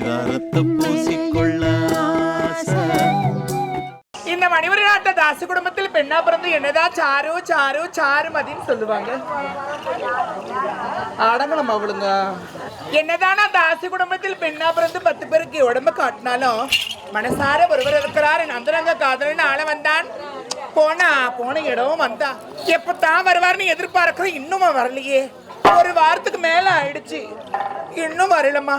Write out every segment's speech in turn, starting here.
பரிதாரத்தை பூசிக்கொள்ள இந்த மணிவரி நாட்ட தாசு குடும்பத்தில் பெண்ணா பிறந்து என்னதான் சாரு சாரு சாரு மதின்னு சொல்லுவாங்க. அடங்கணும் அவளுங்க. என்னதானா தாசு குடும்பத்தில் பெண்ணா பிறந்து பத்து பேருக்கு உடம்பு காட்டினாலும் மனசார ஒருவர் இருக்கிறார். என் அந்தரங்க காதலன் ஆள வந்தான். போனா போன இடம் வந்தா. எப்பதான் வருவார்னு எதிர்பார்க்கிறோம் இன்னுமா வரலையே. ஒரு வாரத்துக்கு மேல ஆயிடுச்சு. இன்னும் வரலம்மா.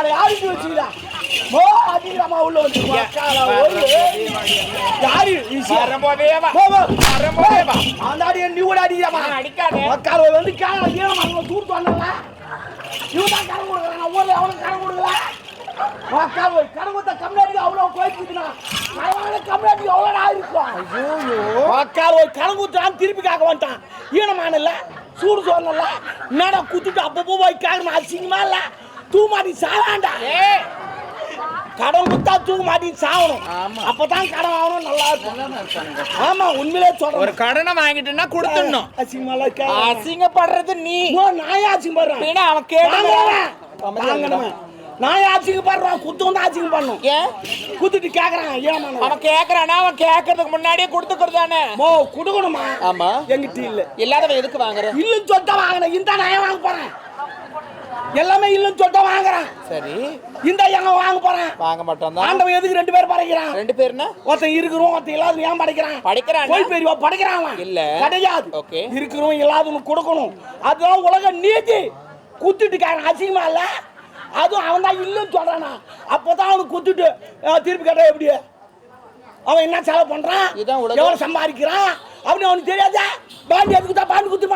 பிசினஸ் பண்ணல வரும்போதே வா. வரும்போதே வா. அடிக்காதே. வந்து கேள ஈரமாக தூட்டு வந்தல இவன் தான் கடன் கொடுக்குறான். ஊர்ல அவனுக்கு கடன் கொடுக்கல? மக்கள் கடன் கொடுத்த கம்யூனிட்டி அவ்வளவு போயிட்டு கம்யூனிட்டி எவ்வளோ இருக்கும். மக்கள் ஒரு கடன் கொடுத்தான் திருப்பி காக்க வந்துட்டான். ஈனமான இல்ல சூடு சொன்னல என்னடா குத்துட்டு அப்பப்போ போய் கேட்கணும் அசிங்கமா இல்ல? தூ மாட்டி சாவாண்டா கடன் கொடுத்தா தூக்கு மாட்டி சாவணும் அப்பதான் கடன் வாங்கணும் நல்லா இருக்கும். ஆமா உண்மையிலே ஒரு சொல்றேன் கடனை வாங்கிட்டுன்னா கொடுத்துடணும். அசிங்கப்படுறது நீ. ஓ, நான் அசிங்கப்படுறேன்? அவன் கேட்டு வாங்கணுமே. நான் ஏன் அசிங்கப்படுறேன்? குத்து வந்து அசிங்கம் பண்ணும் ஏன் குத்துட்டு கேக்குறான் ஏமாண்ணா அவன் கேக்குறானா? அவன் கேக்குறதுக்கு முன்னாடியே கொடுத்துக்கிறதானே மோ குடுக்கணுமா? ஆமா. எங்கிட்ட இல்ல. இல்லாதவன் எதுக்கு வாங்குற? இல்லுன்னு சொல்லிட்டு வாங்கினேன் இந்த நான் வாங்க போறேன்? எல்லாமே இல்லுன்னு சொல்லிட்டு வாங்குறேன். சரி. இந்த எங்க வாங்க போறேன். வாங்க மாட்டோம் ஆண்டவன் எதுக்கு ரெண்டு பேர் படைக்கிறான்? ரெண்டு பேர்னா ஒருத்தன் இருக்கிறோம் ஒருத்தன் இல்லாத ஏன் படைக்கிறான்? படிக்கிறானா? போய் பெரியவா படைக்கிறான். இல்ல. கிடையாது. Okay. இருக்கிறோம் இல்லாதவனு கொடுக்கணும். அதுதான் உலக நீதி. குத்துட்டுக்காரன் அசிங்கமா இல்ல? அதுவும் அவன் தான் இல்லைன்னு சொல்றானா. அப்பதான் அவனுக்கு குத்துட்டு திருப்பி கேட்டா எப்படி? அவன் என்ன செலவு பண்றான். எவ்வளவு சம்பாதிக்கிறான்? அப்படின்னு அவனுக்கு தெரியாதா? பாண்டு எதுக்கு தான் பாண்டு குத்து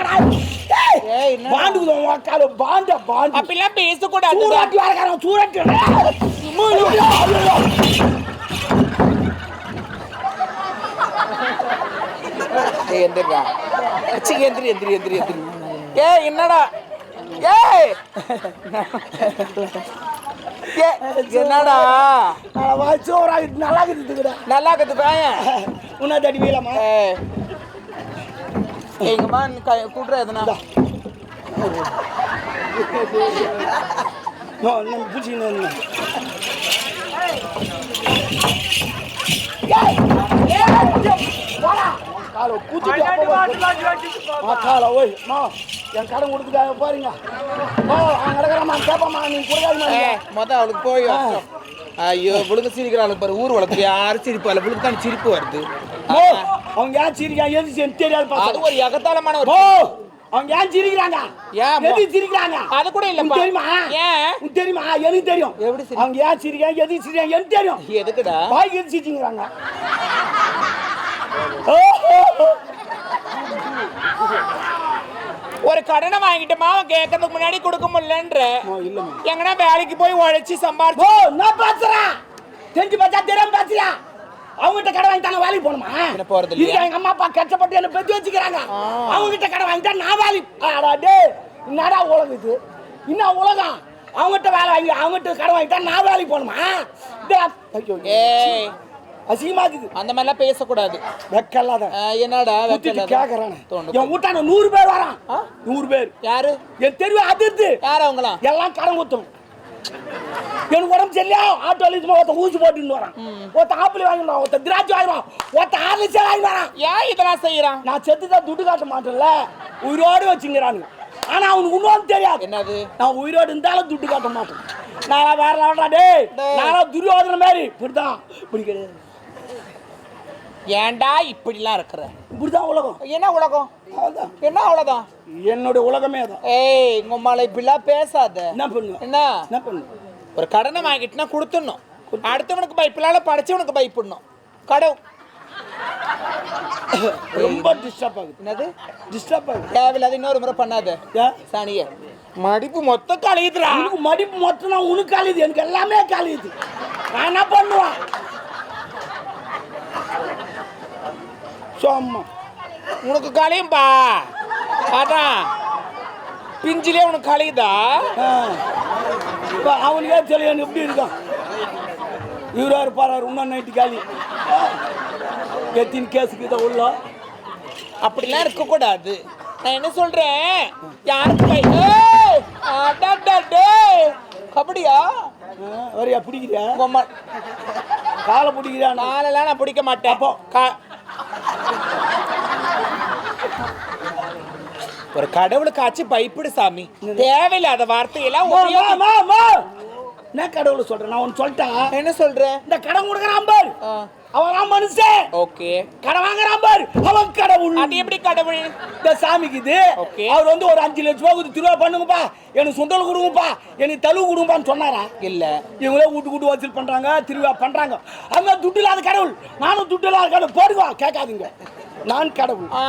மாடா ஏய், என்ன? பாண்டு குத்து உக்கால பாண்ட பாண்டு அப்படிலாம் பேசக்கூடாது சூறாட்டி வரக்காரன் சூறாட்டி. ஏய், எந்திரிடா. சி, எந்திரி எந்திரி எந்திரி எந்திரி. ஏய் என்னடா? ஏய், என்னடா? சோறா நல்லா இருக்குதுடா நல்லா கத்து பையன். உன்னை தடி வீலமா எங்கம்மா கூட்டுற எதுனா. கூச்சிட்டு அப்போ காலை ஓய் மா என் கடன் கொடுத்துட்டாங்க பாருங்க மா அங்கே கிடக்குறமா கேட்பாமா நீ கொடுக்காதமா அவளுக்கு போய். ஐயோ புழுங்க சிரிக்கிறாளுக்கு பாரு ஊர் வளர்த்து. யாரும் சிரிப்பு புழுக்கு தான் சிரிப்பு வருது. ஓ அவங்க ஏன் சிரிக்காங்க எது தெரியாது அது ஒரு எகத்தாளமான ஒரு ஓ அவங்க ஏன் சிரிக்கிறாங்க? ஏன் எது சிரிக்கிறாங்க? அது கூட உனக்கு தெரியுமா? ஏன்? உனக்கு தெரியுமா? எனக்கு தெரியும். எப்படி அவங்க ஏன் சிரிக்காங்க எது சிரிக்காங்க எனக்கு தெரியும். எதுக்குடா? பாய்க்கு எது ஒரு கடனை வாங்கிட்டோமா அவன் கேட்கறதுக்கு முன்னாடி கொடுக்க முடியலன்ற? எங்கன்னா வேலைக்கு போய் உழைச்சி சம்பாரிச்சு நான் பேசுறேன். தெரிஞ்சு பார்த்தா தெரியாம பேசுறியா? அவங்ககிட்ட கடை வாங்கிட்டா நான் வேலைக்கு போகணுமா? என்ன போறது? இதுக்கு எங்க அம்மா அப்பா கஷ்டப்பட்டு என்ன பெற்று வச்சுக்கிறாங்க. அவங்ககிட்ட கடை வாங்கிட்டா நான் வேலைக்கு ஆடா டேய் என்னடா உலகம் இது? என்ன உலகம்? அவங்ககிட்ட வேலை வாங்கி அவங்ககிட்ட கடை வாங்கிட்டா நான் வேலைக்கு போகணுமா? ஏய். அசிங்கமா இருக்குது அந்த மாதிரிலாம் பேசக்கூடாது. வெக்கல்லாத. என்னடா ஊத்திட்டு வெக்கல கேக்குறானே. என் வீட்டான நூறு பேர் வரான்? நூறு பேர். யாரு? என் தெருவு அதிர்த்து யார் அவங்களாம்? எல்லாம் கடன் குத்தும் எனக்கு உடம்பு சரியா ஆட்டோ அழிச்சுமா ஒருத்த ஊசி போட்டுன்னு வரான். ஒருத்த ஆப்பிள் வாங்கிடுவான் ஒருத்த திராட்சை வாங்கிடுவான் ஒருத்த ஆர்லிஸே வாங்கி வரான். ஏன் இதெல்லாம் செய்யறான் நான் செத்து தான் துட்டு காட்ட மாட்டேன்ல. உயிரோடு வச்சுங்கிறானுங்க ஆனா அவனுக்கு இன்னொன்று தெரியாது. என்னது? நான் உயிரோடு இருந்தாலும் துட்டு காட்ட மாட்டேன். நான் வேற லெவல்டா டேய். நான் துரியோதன மாதிரி. இப்படிதான் இப்படி கிடையாது ஏன்டா இப்படிலாம் இருக்கிற? இப்படிதான் உலகம். என்ன உலகம்? என்ன அவ்வளவுதான்? என்னுடைய உலகமே தான் ஏய் உங்க அம்மால இப்படிலாம் பேசாத. என்ன பண்ணு என்ன? என்ன பண்ணு ஒரு கடனை வாங்கிட்டுனா கொடுத்துடணும். அடுத்தவனுக்கு பயப்பிலால படைச்சவனுக்கு பயப்படணும். கடவு ரொம்ப டிஸ்டர்ப் ஆகுது. என்னது? டிஸ்டர்ப் ஆகுது. தேவையில்லாத இன்னொரு முறை பண்ணாத. சாணியே. மடிப்பு மொத்தம் கலையுதுடா உனக்கு மடிப்பு மொத்தம் நான் உனக்கு காலிது எனக்கு எல்லாமே காலிது நான் என்ன பண்ணுவேன்? சும்மா. உனக்கு கலையும்பா அதான். பிஞ்சிலே உனக்கு கலையுதா ஆ. இப்ப அவனுக்கே தெரியும் எப்படி இருக்கான்? இவரா இருப்பாரு இன்னும் நைட்டு காலி. எத்தின் கேஸுக்கு இதை உள்ள. அப்படிலாம் இருக்கக்கூடாது நான் என்ன சொல்றேன்? யாருக்கு. அப்படியா? வரியா பிடிக்கிறியா? காலை பிடிக்கிறியா? நாளெல்லாம் நான் பிடிக்க மாட்டேன். அப்போ ஒரு கடவுளுக்காச்சும் பயப்படு சாமி. தேவையில்லாத வார்த்தையெல்லாம் என்ன கடவுளை சொல்றேன் நான் ஒன்று சொல்லிட்டேன் என்ன சொல்ற? இந்த கடன் கொடுக்குறான் பாரு. அவன் மனுஷன். ஓகே. கடன் வாங்குறான் பாரு. அவன் கடவுள். அது எப்படி கடவுள்? இந்த சாமிக்கு இது. Okay. அவர் வந்து ஒரு அஞ்சு லட்ச ரூபா கொடுத்து திருவா பண்ணுங்கப்பா. எனக்கு சுண்டல் கொடுங்கப்பா. எனக்கு தழுவு கொடுங்கப்பான்னு சொன்னாரா? இல்ல. இவங்களே வீட்டு கூட்டு வசூல் பண்றாங்க திருவிழா பண்றாங்க. மாதிரி துட்டு இல்லாத கடவுள். நானும் துட்டு இல்லாத கடவுள். போடுவா. கேட்காதீங்க. நான் கடவுள். ஆ,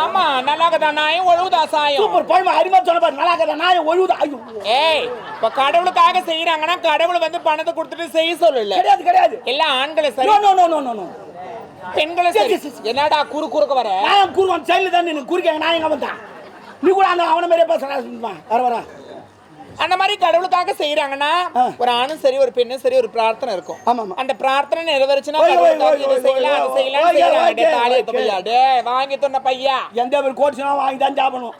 ஆமா நல்லா கதா நாயும் ஒழுகுதா சாயம் சூப்பர் பழமை அருமையா சொன்ன பாரு நல்லா கதை நான் ஒழுகுதா? ஐயோ. ஏய் இப்ப கடவுளுக்காக செய்யறாங்கன்னா கடவுள் வந்து பணத்தை கொடுத்துட்டு செய்ய சொல்லல. கிடையாது கிடையாது. எல்லாம் ஆண்களை சரி no no no no no no. பெண்களை சரி. என்னடா குறு குறுக்க வர? நான் கூறுவான் சைடில் தான் நின்று குறுக்க நான் எங்க வந்தான்? நீ கூட அந்த அவனை மாதிரியே பேசுறா வர வர. அந்த மாதிரி கடவுளுக்காக செய்யறாங்கன்னா. ஒரு ஆணும் சரி ஒரு பெண்ணும் சரி ஒரு பிரார்த்தனை இருக்கும். அந்த பிரார்த்தனை நிறைவேறுச்சுன்னா செய்யலாம் அதை செய்யலாம் வாங்கி தொன்ன பையா எந்த ஒரு கோட்ஸ்னா வாங்கி தான் சாப்பிடணும்.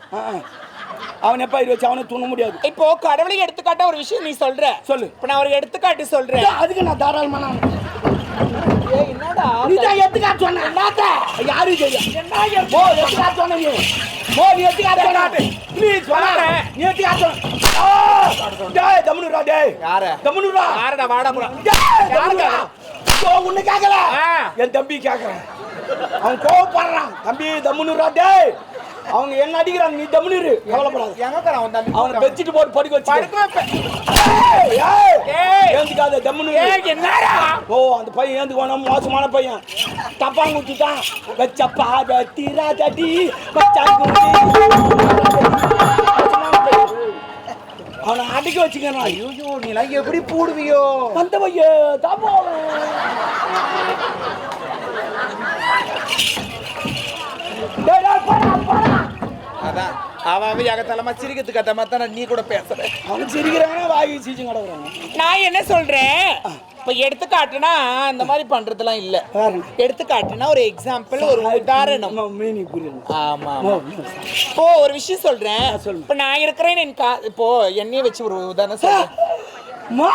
அவன் எப்ப இது வச்சு அவனை துண்ண முடியாது. இப்போ கடவுளை எடுத்துக்காட்ட ஒரு விஷயம் நீ சொல்ற. சொல்லு. இப்ப நான் ஒரு எடுத்துக்காட்டு சொல்றேன். அதுக்கு நான் தாராளமா நான் ஏய், என்னடா? நீ தான் எடுத்துக்காட்டு சொன்ன. என்னத்த? யாரு தெரியும் ஓ எடுத்துக்காட்டு? சொன்ன நீ. ஓ நீ எடுத்துக்காட்டு நீ சொன்ன. நீ எடுத்துக்காட்டு சொன்ன ஆ! டேய் தம்னுரா டேய். யார? தம்னுரா யாரடா? வாடா போடா டேய் யாரு தம்னுரா ஓ உன்னை கேக்கல. என் தம்பி கேக்குறான். அவன் கோவப்படுறான். தம்பி தம்னுரா டேய். அவங்க என்ன அடிக்கிறாங்க நீ தம்னுரு கவலைப்படாத. எங்க உன் தம்பி? அவனை பெச்சிட்டு போட்டு படுக்க வச்சு படுக்க வைப்பேன். ஏய், ஏய். ஏந்துக்காத ஏய் என்னடா? ஓ அந்த பையன் ஏந்துக்கோனா மோசமான பையன். தப்பா குத்துட்டான் வச்சப்பா தீரா தடி அவனை அடிக்க வச்சுக்கணும். ஐயோ நீ எல்லாம் எப்படி பூடுவியோ? அந்த பையன் தப்பா. அதான். அவன் சிரிக்கிறதுக்கு அத்த மாதிரி தான் நீ கூட பேசுற? அவன் சிரிக்கிறாங்கன்னா வாங்கி சீச்சு கிடக்குறாங்க நான் என்ன சொல்றேன்? இப்ப எடுத்துக்காட்டுனா இந்த மாதிரி பண்றதெல்லாம் இல்ல? எடுத்துக்காட்டுனா ஒரு எக்ஸாம்பிள் ஒரு உதாரணம். ஆமா. இப்போ ஒரு விஷயம் சொல்றேன். இப்ப நான் இருக்கிறேன் என் கா இப்போ என்னைய வச்சு ஒரு உதாரணம் சொல்றேன். மா!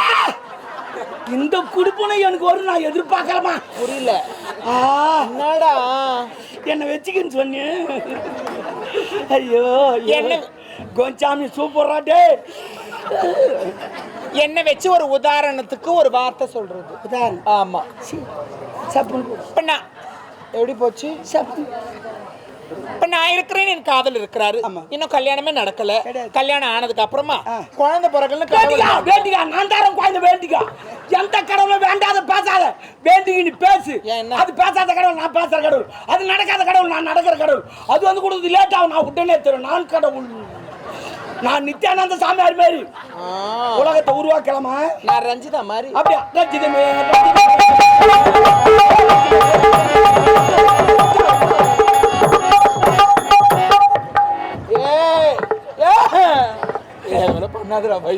இந்த குடுப்பனை எனக்கு வரும் நான் எதிர்பார்க்கலமா? புரியல. ஆ. என்னடா? என்னை வச்சுக்கின்னு சொன்னி ஐயோ என்ன? கொஞ்சாமி சூப்பரா டே என்ன வச்சு ஒரு உதாரணத்துக்கு ஒரு வார்த்தை சொல்றது? உதாரணம். ஆமா. சப்புன் இப்ப நான் எப்படி போச்சு? சப்புன் இப்ப நான் இருக்கிறேன் என் காதல் இருக்கிறாரு. இன்னும் கல்யாணமே நடக்கல. கல்யாணம் ஆனதுக்கு அப்புறமா. குழந்தை பிறகுன்னு வேண்டிக்கா கடவுள் வேண்டிக்கா நான் தரேன் குழந்தை வேண்டிக்கா. எந்த கடவுளும் வேண்டாத பேசாத. வேண்டிக்கு நீ பேசு? அது பேசாத கடவுள் நான் பேசுற கடவுள். அது நடக்காத கடவுள் நான் நடக்கிற கடவுள். அது வந்து கொடுத்து லேட் ஆகும். நான் உடனே தரும் நான் கடவுள். நான் நித்யானந்த சாமியார் மாதிரி உலகத்தை உருவாக்கலாமா? நான் ரஞ்சிதா மாதிரி அப்படியா? ரஞ்சிதமே. இவனை பண்ணாதடா பை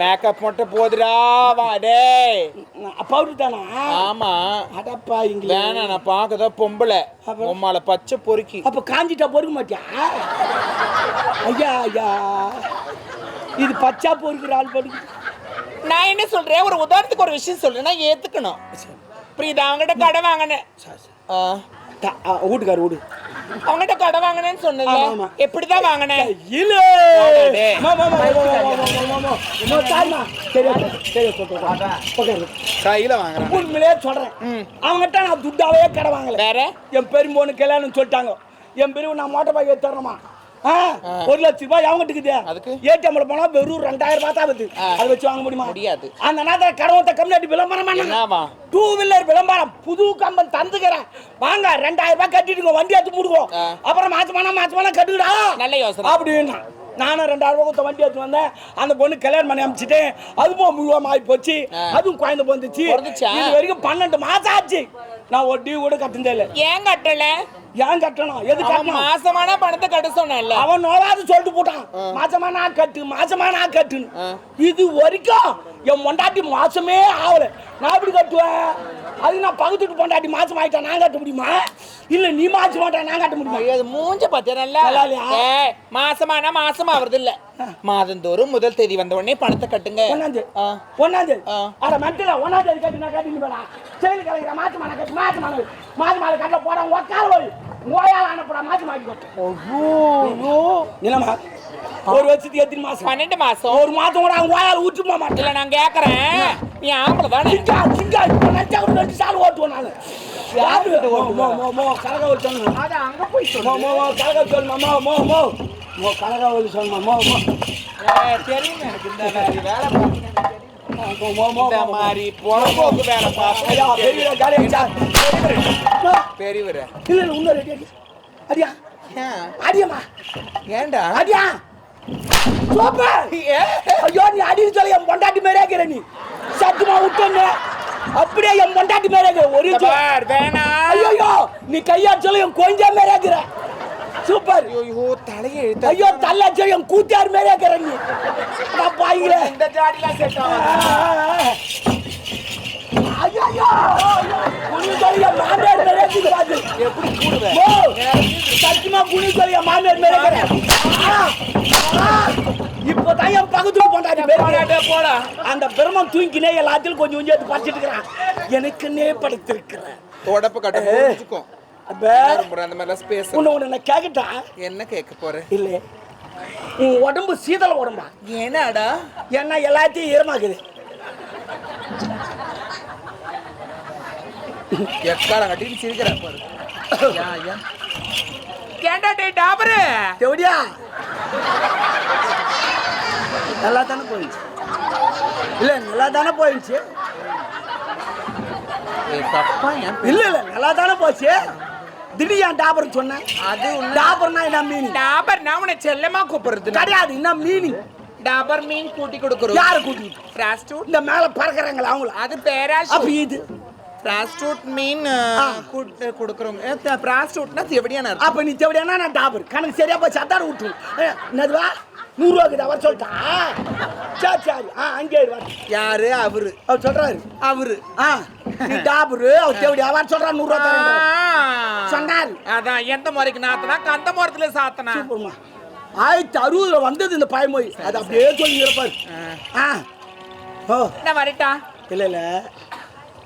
மேக்கப் மட்டும் போதுடா வா டேய். பவுடர் தானா? ஆமா. அடப்பா இங்கிலீஷ் வேணாம் நான் பார்க்கதான் பொம்பளை? உம்மால பச்சை பொறுக்கி. அப்ப காஞ்சிட்டா பொறுக்க மாட்டியா? ஐயா ஐயா. இது பச்சா பொறுக்கிற ஆள் படுக்கு நான் என்ன சொல்றேன்? ஒரு உதாரணத்துக்கு ஒரு விஷயம் சொல்றேன். நான் ஏத்துக்கணும். புரியுதா? அவங்ககிட்ட கடை வாங்கினேன். வீட்டுக்கார வீடு அவங்ககிட்ட கடை வாங்கினேன்னு ஆமா. எப்படிதான் வாங்கினேன் இல்ல. கையில வாங்குறேன் உண்மையிலே சொல்றேன். அவங்ககிட்ட நான் துட்டாவே கடை வாங்கல வேற என் பெரும்போனு கல்யாணம் சொல்லிட்டாங்க என் பெரிய நான் மோட்டர் பைக் தரணுமா ஒரு லட்ச ரூபாய் அவங்ககிட்ட இருக்குது அதுக்கு? ஏடிஎம்ல போனா வெறும் ரெண்டாயிரம் ரூபாய் தான் வருது அதை வச்சு வாங்க முடியுமா? முடியாது. அந்த நேரத்தில் கடவுத்த கம்யூனிட்டி விளம்பரம் டூ வீலர் விளம்பரம். புது கம்பன் தந்துக்கிறேன். வாங்க ரெண்டாயிரம் ரூபாய் கட்டிடுங்க. வண்டி எடுத்து போடுவோம். அப்புறம் மாசமானா மாசமானா கட்டுக்கடா நல்ல யோசனை. அப்படின்னா நானும் ரெண்டாயிரம் கொடுத்த வண்டி எடுத்து வந்தேன். அந்த பொண்ணு கல்யாணம் பண்ணி அமிச்சிட்டேன் அதுவும் முழுவதும் ஆகி போச்சு. அதுவும் குழந்தை பிறந்துச்சா? இது வரைக்கும் பன்னெண்டு மாசம் ஆச்சு. நான் ஒரு டியூ கூட கட்டுனதே இல்லை. ஏன் கட்டல? ஏன் கட்டணும்? எது கட்டணும்? மாசமான பணத்தை கட்ட சொன்னேன்ல. அவன் நோவாது சொல்லிட்டு போட்டான். மாசமா நான் கட்டு மாசமா நான் கட்டுன்னு. இது வரைக்கும் என் பொண்டாட்டி மாசமே ஆகல. நான் எப்படி கட்டுவேன்? அதுக்கு நான் பகுத்துட்டு பொண்டாட்டி மாசம் ஆயிட்டா நான் கட்ட முடியுமா? இல்ல நீ மாசம் மாட்டா நான் கட்ட முடியுமா? அது மூஞ்ச நல்லா? ஏய், மாசமானா மாசம் ஆவறது இல்ல மாதந்தோறும் முதல் தேதி வந்த உடனே பணத்தை கட்டுங்க. ஒன்னாந்து ஆ. ஒன்னாந்து ஆ. அட மெட்டில ஒன்னாந்து கட்டி நான் கட்டி போடா. செயல் கலைக்கிற மாசம் மாலை கட்டு மாசம் மாலை மாசம் மாலை கட்ட போட உக்கார போய் நோயால் அனுப்புடா மாசம் மாட்டி கட்டு ஐயோ நிலமா ஒரு வருஷத்துக்கு எத்தனை மாசம்? பன்னெண்டு மாசம். ஒரு மாசம் கூட அவங்க ஓயால் ஊற்றுமா மாட்டேன். இல்ல நான் கேக்குறேன். நீ ஆம்பளை தானே. சிங்கா சிங்கா இப்போ நினைச்சா கூட ரெண்டு சால் ஓட்டுவேன் நான். யாரு மோ மோ மோ மோ கலகாவல் அது அங்க போய் மோ மோ மோ கலகாவல் சொல்லுமா? மோ மோ மோ. மோ கலகாவல் சொல்லுமா? மோ மோ. தெரியும் எனக்கு இந்த வேலை இந்த மாதிரி பொழப்போக்கு வேலை சார் பெரியவர இல்ல இல்ல அடி அடியா அடியம்மா ஏன்டா அடியா சூப்பர் ஐயோ நீ அடின்னு சொல்லி என் பொண்டாட்டி மாதிரியே இருக்கிற நீ சத்துமா விட்டேன்னு அப்படியே என் பொண்டாட்டி இருக்கிற ஒரு ஐயோ நீ கையா சொல்லி என் கொஞ்சம் மாதிரியே இருக்கிற சூப்பர். ஐயோ தலையை இழுத்த ஐயோ தள்ள என் கூத்தியார் இருக்கிற நீ நான் பாய்கிறேன் இந்த செட் ஆகும் ஐயோ குனி என் மாமியார் இருக்குது பாத்து எப்படி கூடுவேன்? சத்தியமா குனி என் மாமியார் இருக்கிற இப்போ தான் என் பக்கத்துல பொண்டாட்டி பேர். போடா அந்த பிரம்மன் தூங்கினே எல்லாத்தையும் கொஞ்சம் கொஞ்சம் எடுத்து படிச்சிட்டு இருக்கிறான் எனக்குன்னே படைத்திருக்கிறேன் தொடப்பு கட்ட அப்ப அந்த மாதிரிலாம் ஸ்பேஸ் உன்னை உன்னை நான் கேட்கட்டா என்ன கேட்க போற? இல்லை. உன் உடம்பு சீதள உடம்பா? ஏனாடா ஏன்னா எல்லாத்தையும் ஈரமாக்குது எக்காரம் கட்டின்னு சிரிக்கிற பாரு. ஏண்டா டே டாபரு? எப்படியா நல்லா தானே போயிடுச்சு. இல்லை நல்லா தானே போயிடுச்சு தப்பா இல்லை இல்லை நல்லா தானே போச்சு. திடீர் ஏன் டாபர் சொன்னேன் அது டாபர்னா என்ன மீனிங் டாபர் நான் உன்னை செல்லமா கூப்பிடுறது. கிடையாது என்ன மீனிங் டாபர் மீன் கூட்டி கொடுக்குறோம். யாரை கூட்டிட்டு பிராஸ்டூட் இந்த மேல பறக்குறாங்களா அவங்கள? அது பேரா அப்ப இது. பிராஸ்டூட் மீன் ஆ. கொடுக்குறோங்க பிராஸ்டூட்னா எப்படியான அப்ப நீ தேவையானா நான் டாபர்? கணக்கு சரியா போய் சத்தாடு விட்டுரும் என்னதுவா? நூறுரூவா இருக்குது அவர் சொல்லிட்டா? சரி சரி. ஆ அங்கே. யாரு? அவரு. அவர் சொல்றாரு. அவரு. ஆ. நீ டாபரு அவர். தேவடி அவர் சொல்றா நூறுரூவா தரேன் சொன்னாரு. அதான் எந்த முறைக்கு நாத்தனா கந்த முறத்துல சாத்தனா. சூப்பர்மா. ஆயிரத்தி அறுபதுல வந்தது இந்த பாய்மொழி. அது அப்படியே சொல்லி இருப்பாரு ஆ. ஓ. என்ன வரட்டா? இல்லை இல்லை.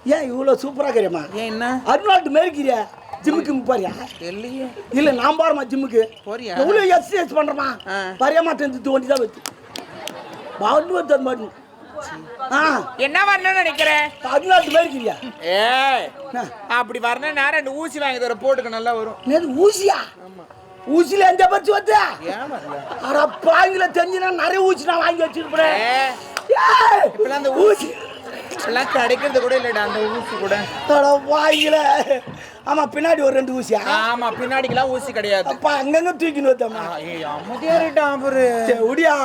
ஏன் இவ்வளோ சூப்பராக இருக்கிறியம்மா ஏன் என்ன? அருணாட்டு மேற்கிறியா ஜிம்முக்கு பாரியா? இல்லையே இல்ல நான் போறமா ஜிம்முக்கு. போறியா? எவ்வளவு எக்ஸசைஸ் பண்றமா. பரிய மாட்டேன் தோண்டி தான் வச்சு பாட்டு மாதிரி ஆ. என்ன வரணும்னு நினைக்கிறேன் பதினாட்டு பேர் இருக்கிறியா? ஏய் என்ன? அப்படி வரணும்னா ரெண்டு ஊசி வாங்கி தர போட்டுக்க நல்லா வரும். ஊசியா? ஊசியில எந்த பச்சு வந்து? அட பாங்கில தெரிஞ்சுனா நிறைய ஊசி நான் வாங்கி வச்சிருப்பேன் ஊசி எல்லாம் கிடைக்கிறது கூட இல்லடா அந்த ஊசி கூட. பாங்கில ஆமா பின்னாடி ஒரு ரெண்டு ஊசியா? ஆமா பின்னாடிக்கெல்லாம் ஊசி கிடையாது. அப்பா அங்கங்க தூக்கின்னு வந்தம்மா ஏய் அமைதியாரிட்டா அவரு. உடியா.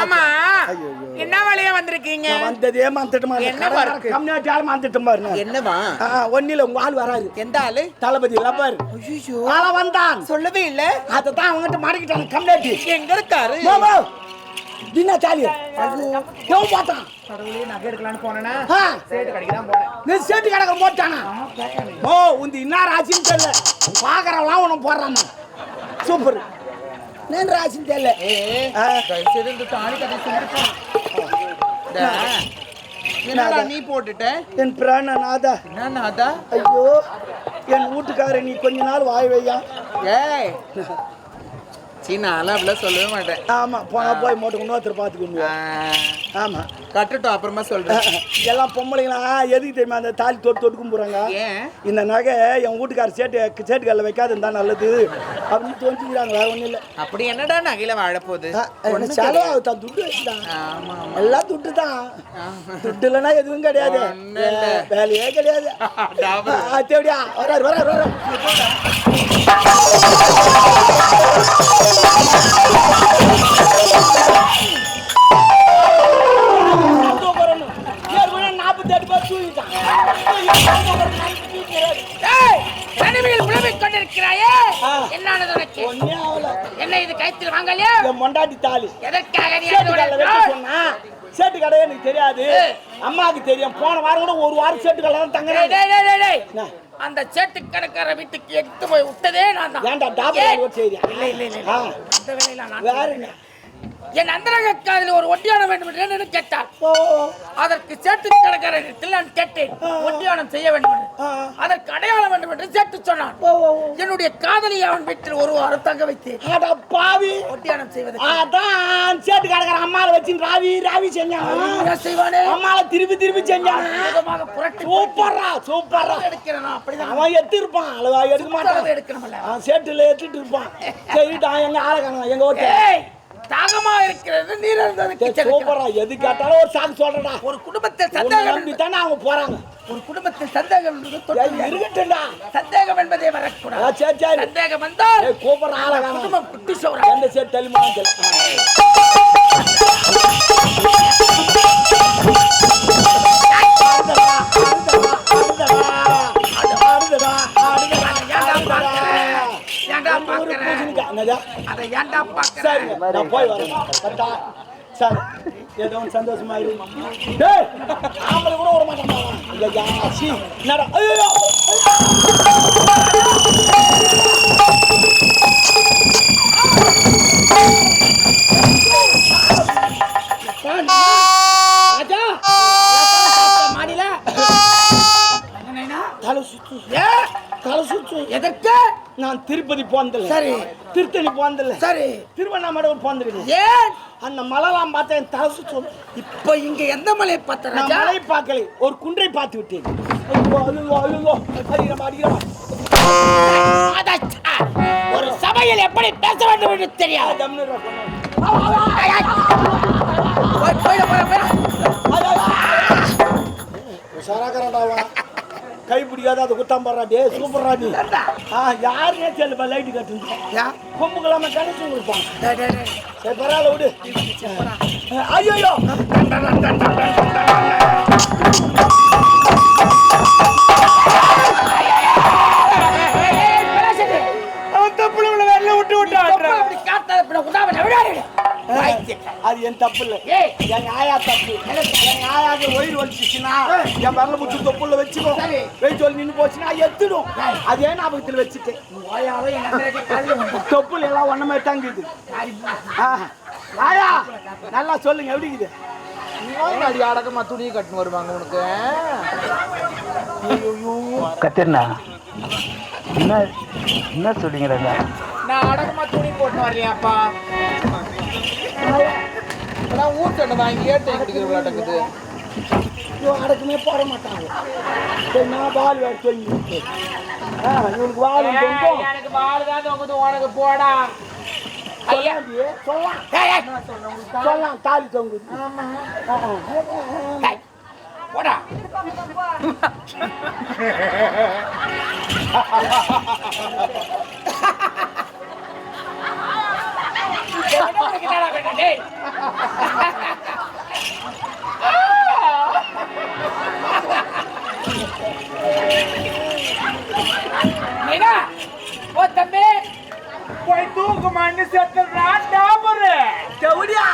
ஆமா. என்ன வழியா வந்திருக்கீங்க? வந்ததே மறந்துட்டுமா என்ன? கம்மியாட்டியாலும் மறந்துட்டேன் பாருங்க என்னவா ஒன்னில உங்க ஆள் வராரு. எந்த ஆளு? தளபதி லப்பர் ஐயோ ஆள வந்தான். சொல்லவே இல்ல. அதை தான் அவங்ககிட்ட மாட்டிக்கிட்டாங்க கம்மியாட்டி எங்க இருக்காரு? என்ன தாலி எவன் பார்த்தான்? கடவுளே நகை எடுக்கலாம்னு போனேன்னா சேட்டு கடைக்கு தான் போனேன். நீ சேட்டு கடைக்கு போட்டானா? ஓ உந்து இன்னார் ராசின்னு தெரியல. பார்க்குறவெல்லாம் உனக்கு போடுறான் சூப்பர். நான் ராசின்னு தெரியல? என்னடா நீ போட்டுட்ட? என் பிராண நாதா. என்ன நாதா? ஐயோ என் வீட்டுக்காரர் நீ கொஞ்ச நாள் வாய் வையா? ஏய். சீ நான்லாம் அப்படிலாம் சொல்லவே மாட்டேன். ஆமா போனா போய் மூட்டை இன்னொருத்தர் ஆ, பார்த்துக்கணும் ஆமா. கட்டட்டும் அப்புறமா சொல்றேன். எல்லாம் பொம்பளைங்களாம் எதுக்கு தெரியுமா அந்த தாலி தொட்டு தொட்டுக்கும் போறாங்க இந்த நகை என் வீட்டுக்கார சேட்டு சேட்டுக்கல்ல வைக்காது இருந்தா நல்லது. அப்படின்னு தோஞ்சுக்கிறாங்க வேற இல்லை. அப்படி என்னடா நகையில வாழப்போகுது செலவு தான் துட்டு வச்சுதான். எல்லாம் துட்டு தான். துட்டு இல்லைன்னா எதுவும் கிடையாது. வேலையே கிடையாது. தேவடியா வராரு வராரு வராரு. வாரம் கூட ஒரு வாரம் சேட்டு கடை தான். என்ன? அந்த சேட்டு கடைக்கார வீட்டுக்கு எடுத்து போய் விட்டதே நான் தான். ஏன்டா டாபர் ஏய், ஒரு செய்தியா இல்ல இல்ல இல்ல ஆ. அந்த வேலையில நான் வேற என்ன? என் அந்தரங்க காதில் ஒரு ஒட்டியானம் வேண்டும் என்று என்னிடம் கேட்டார் ஓ அதற்கு சேட்டு கடைக்காரத்தில் நான் கேட்டேன். ஒட்டியானம் செய்ய வேண்டும் என்று. அதற்கு அடையாளம் வேண்டும் என்று சேட்டு சொன்னான். என்னுடைய காதலி அவன் வீட்டில் ஒரு வாரம் தங்க வைத்தேன். பாவி. ஒட்டியானம் செய்வது. அதான் சேட்டு கடைக்கார அம்மாவை வச்சு ராவி ராவி செஞ்சாங்க என்ன செய்வானே? அம்மாவை திருப்பி திருப்பி புரட்டி சூப்பரா சூப்பரா எடுக்கிறேன் அப்படிதான். அவன் எடுத்து இருப்பான் அளவா எடுக்க மாட்டான். எடுக்கணும்ல. சேட்டுல எடுத்துட்டு இருப்பான். சரிட்டான் எங்க ஆளை காணோம் எங்க ஏய் தாகமா இருக்கிறது நீர் செலுக்கிறேன். சூப்பரா எது கேட்டாலும் ஒரு சாக்கு சொல்றடா. ஒரு குடும்பத்தில் உன்னை சந்தேகம் நம்பி தானே அவங்க போறாங்க. ஒரு குடும்பத்தில் சந்தேகம். இருக்கட்டும்டா சந்தேகம் என்பதே வரக்கூடாது சரி சரி. சந்தேகம் வந்தால் கூப்பிடுற ஆளை குடும்பம் குட்டி சோறா. எந்த சேட்டு தள்ளிமான்னு பார்க்கிறேன்? அதை ஏன்டா பார்க்கிறேன்? சரிங்க நான் போய் வரேன். கரெக்டா? சரி. ஏதோ ஒன்று சந்தோஷமா இரு டேய் ஆம்பளை கூட விட மாட்டேன் ஐயா சி என்னடா? ஐயோ. நான் திருப்பதி போனதில்லை சரி. திருத்தணி போனதில்லை சரி திருவண்ணாமலை போனதில்லை ஏன் அந்த மலைலாம் பார்த்தேன் என் தலை சுத்து இப்ப இங்க எந்த மலையை பார்த்த நான் ராஜா மலை பார்க்கலை ஒரு குன்றை பார்த்து விட்டேன் ஐயோ அடிக்கிறமா அடிக்கிறமா அடச்சா, ஒரு சபையில் எப்படி பேச வேண்டும் என்று தெரியாது ஜம்னுரா கை பிடிக்காத அது குத்தாம் போடுறா டே சூப்பர்ரா நீ. ஆ யாருனே தெரியல லைட்டு கட்டுந்து யா, கொம்புக்கெல்லாம டேய், டேய். சரி பரவாயில்ல விடு. ஐயோ ஏய், பேசாதே. அவன் தப்புல உள்ள வேலை விட்டு விட்டு தொப்பை அது என் தப்பு இல்லை ஏய், என் ஆயா தப்பு. என் ஆயாக்கு ஒயிர் வலிச்சுச்சுன்னா என் வரல முத்து தொப்புல வச்சுக்கோ. சரி. வெயிட் சொல்லி நின்று போச்சுன்னா எடுத்துடும் அதே ஞாபகத்தில் வச்சுட்டேன். தொப்புல எல்லாம் ஒன்ன மாதிரி தங்குது. ஆஹா. ஆயா நல்லா சொல்லுங்க எப்படி இருக்குது? அடி அடக்கமா துணி கட்டுன்னு வருவாங்க உனக்கு. கத்திரண்ணா என்ன என்ன சொல்லிங்கிறாங்க நான் அடக்கமா துணி போட்டு வரலையாப்பா? அதான் ஊத்தண்ணை வாங்கி ஏட்டை குடிக்கிற விளையாட்டுக்குது அடக்கமே போட மாட்டாங்க. சரி நான் பால் வேறு சொல்லி இவனுக்கு தொங்கும். எனக்கு பால் தான் தொங்குது உனக்கு போடா. சொல்லலாம் தாலி தொங்குது. போடா. ஓ தம்பி போய் தூக்கு மண்ணு செவடியா